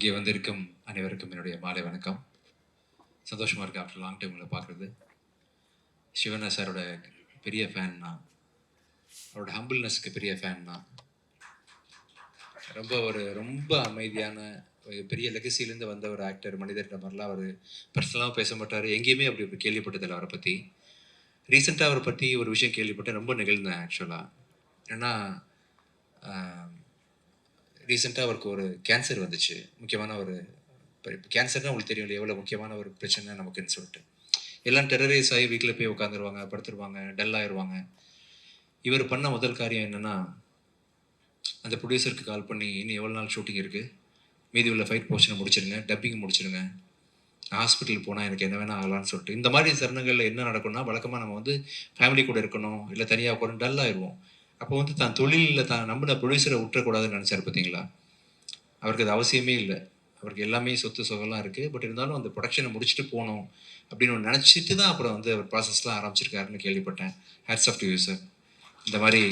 இங்கே வந்திருக்கும் அனைவருக்கும் என்னுடைய மாலை வணக்கம். சந்தோஷமாக இருக்கு ஆஃப்டர் லாங் டைம் உங்களை பார்க்குறது. சிவனா சாரோட பெரிய ஃபேன் நான். அவரோட ஹம்பிள்னஸ்க்கு பெரிய ஃபேன் நான். ரொம்ப ஒரு ரொம்ப அமைதியான ஒரு பெரிய லெகசிலேருந்து வந்த ஒரு ஆக்டர் மனிதர்கிட்ட மாதிரிலாம் அவர் பர்சனலாக பேச மாட்டார். எங்கேயுமே அப்படி அப்படி கேள்விப்பட்டதில்லை அவரை பற்றி ரீசெண்டாக அவரை பற்றி ஒரு விஷயம் கேள்விப்பட்டேன். ரொம்ப நிகழ்ந்தேன் ஆக்சுவலாக ஏன்னா ரீசெண்டாக அவருக்கு ஒரு கேன்சர் வந்துச்சு. முக்கியமான ஒரு கேன்சர்னால் உங்களுக்கு தெரியும் எவ்வளோ முக்கியமான ஒரு பிரச்சனை நமக்குன்னு சொல்லிட்டு. எல்லாம் டெரரைஸ் ஆகி வீட்டில் போய் உட்காந்துருவாங்க படுத்துருவாங்க டல் ஆயிடுவாங்க இவர் பண்ண முதல் காரியம் என்னென்னா அந்த ப்ரொடியூசருக்கு கால் பண்ணி இன்னும் எவ்வளோ நாள் ஷூட்டிங் இருக்குது மீதி உள்ள ஃபைட் போர்ஷனை முடிச்சிருங்க டப்பிங் முடிச்சிருங்க. ஹாஸ்பிட்டல் போனால் எனக்கு என்ன வேணால் ஆகலான்னு சொல்லிட்டு. இந்த மாதிரி தருணங்களில் என்ன நடக்கும்னா வழக்கமாக நம்ம வந்து ஃபேமிலி கூட இருக்கணும் இல்லை தனியாக உட்காந்து டல் ஆயிடுவோம் அப்போ வந்து தான் தொழிலில் தான் நம்பின ப்ரொடியூசரை விட்டுறக்கூடாதுன்னு நினச்சார் பார்த்தீங்களா? அவருக்கு அது அவசியமே இல்லை. அவருக்கு எல்லாமே சொத்து சொகலாம் இருக்குது பட் இருந்தாலும் அந்த ப்ரொடக்ஷனை முடிச்சுட்டு போகணும் அப்படின்னு ஒன்று நினச்சிட்டு தான் அப்புறம் வந்து அவர் ப்ராசஸ்லாம் ஆரம்பிச்சிருக்காருன்னு கேள்விப்பட்டேன். ஹேட்ஸ் ஆஃப் டு சார் இந்த மாதிரி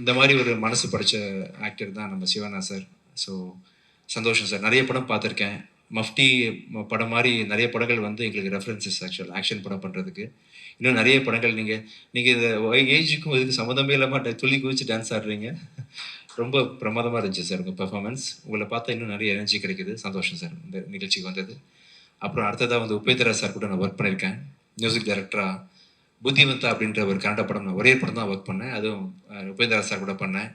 இந்த மாதிரி ஒரு மனசு படித்த ஆக்டர் தான் நம்ம சிவனா சார் ஸோ சந்தோஷம் சார் நிறைய படம் பார்த்துருக்கேன். மஃப்டி படம் மாதிரி நிறைய படங்கள் வந்து எங்களுக்கு ரெஃபரன்சஸ் ஆக்சுவல் ஆக்ஷன் படம் பண்ணுறதுக்கு இன்னும் நிறைய படங்கள் நீங்கள் நீங்கள் இந்த ஏஜுக்கும் இதுக்கு சம்மந்தமே இல்லாமல் துள்ளி குதிச்சு டான்ஸ் ஆடுறீங்க. ரொம்ப பிரமாதமாக இருந்துச்சு சார் உங்கள் பெர்ஃபார்மன்ஸ் உங்களை பார்த்தா இன்னும் நிறைய எனர்ஜி கிடைக்குது. சந்தோஷம் சார் இந்த நிகழ்ச்சிக்கு வந்தது. அப்புறம் அடுத்ததாக வந்து உபேந்திரா சார் கூட நான் ஒர்க் பண்ணியிருக்கேன். மியூசிக் டைரக்டராக புத்திவந்தா அப்படின்ற ஒரு கன்னட படம் நான் ஒரே படம் தான் ஒர்க் பண்ணேன். அதுவும் உபேந்திரா சார் கூட பண்ணேன்.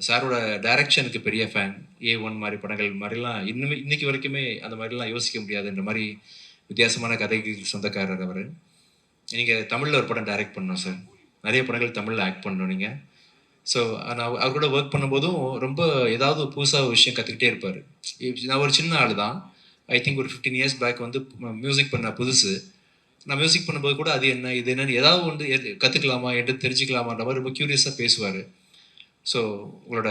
சாரோட டைரக்ஷனுக்கு பெரிய ஃபேன் ஏ ஒன் மாதிரி படங்கள் மாதிரிலாம் இன்னுமே இன்னைக்கு வரைக்குமே அந்த மாதிரிலாம் யோசிக்க முடியாதுன்ற மாதிரி வித்தியாசமான கதைகள் சொந்தக்காரர் அவர். நீங்கள் தமிழில் ஒரு படம் டைரக்ட் பண்ணோம் சார் நிறைய படங்கள் தமிழில் ஆக்ட் பண்ணணும் நீங்கள் ஸோ நான் அவ- அவர் கூட ஒர்க் பண்ணும்போதும் ரொம்ப ஏதாவது புதுசாக ஒரு விஷயம் கற்றுக்கிட்டே இருப்பார். நான் ஒரு சின்ன ஆள் தான். ஐ திங்க் ஒரு ஃபிஃப்டீன் இயர்ஸ் பேக் வந்து மியூசிக் பண்ண புதுசு. நான் மியூசிக் பண்ணும்போது கூட அது என்ன இது என்னன்னு ஏதாவது ஒன்று கற்றுக்கலாமா என்று தெரிஞ்சுக்கலாமான்ற மாதிரி ரொம்ப க்யூரியஸாக பேசுவார். ஸோ உங்களோட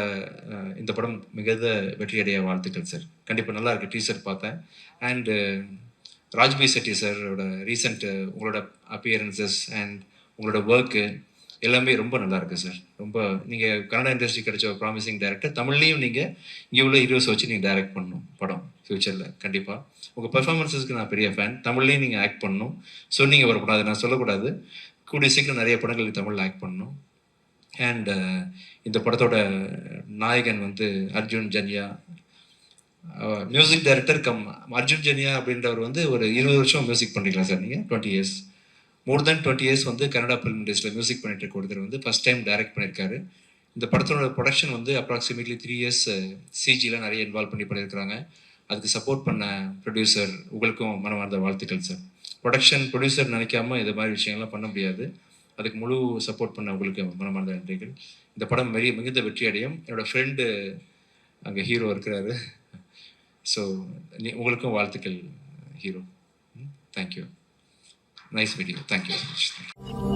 இந்த படம் மிகுந்த வெற்றியடைய வாழ்த்துக்கள் சார் கண்டிப்பாக நல்லா இருக்குது டீசர் பார்த்தேன். அண்டு ராஜ்பி செட்டி சாரோட ரீசெண்ட் உங்களோட அப்பியரன்சஸ் அண்ட் உங்களோட ஒர்க்கு எல்லாமே ரொம்ப நல்லா இருக்கு சார் ரொம்ப நீங்கள் கன்னடா இண்டஸ்ட்ரி கிடைச்ச ஒரு ப்ராமிசிங் டைரக்டர் தமிழ்லையும் நீங்கள் இங்கே உள்ள ஹீரோஸ் வச்சு நீங்கள் டைரக்ட் பண்ணணும் படம் ஃப்யூச்சரில் கண்டிப்பாக உங்கள் பெர்ஃபார்மன்ஸஸ்க்கு நான் பெரிய ஃபேன் தமிழ்லையும் நீங்கள் ஆக்ட் பண்ணணும். சொன்னீங்க வரக்கூடாது நான் சொல்லக்கூடாது. கூடிய சீக்கிரம் நிறைய படங்கள் தமிழில் ஆக்ட் பண்ணணும். அண்ட் uh, இந்த படத்தோட நாயகன் வந்து Arjun Janya. Uh, music director cum Arjun Janya அப்படின்றவர் வந்து ஒரு இருபது வருஷம் மியூசிக் பண்ணிக்கலாம் சார் நீங்கள் twenty years more then twenty years வந்து கனடா ஃபிலிம் இண்டஸ்ட்ரியில் மியூசிக் பண்ணிட்டு இருக்க ஒருத்தர் வந்து ஃபஸ்ட் டைம் டைரக்ட் பண்ணியிருக்காரு. இந்த படத்தோட ப்ரொடக்ஷன் வந்து அப்ராக்சிமேட்லி த்ரீ இயர்ஸ் சிஜியில் நிறைய இன்வால்வ் பண்ணி பண்ணியிருக்கிறாங்க. அதுக்கு சப்போர்ட் பண்ண ப்ரொடியூசர் உங்களுக்கும் மனமார்ந்த வாழ்த்துக்கள் சார். ப்ரொடக்ஷன் ப்ரொடியூசர் நினைக்காம இது மாதிரி விஷயங்கள்லாம் பண்ண முடியாது. அதுக்கு முழு சப்போர்ட் பண்ண உங்களுக்கு மனமார்ந்த நன்றிகள். இந்த படம் மிக மிகுந்த வெற்றி அடையும் என்னோடய ஃப்ரெண்டு அங்கே ஹீரோ இருக்கிறாரு. ஸோ உங்களுக்கும் வாழ்த்துக்கள் hero thank you nice video thank you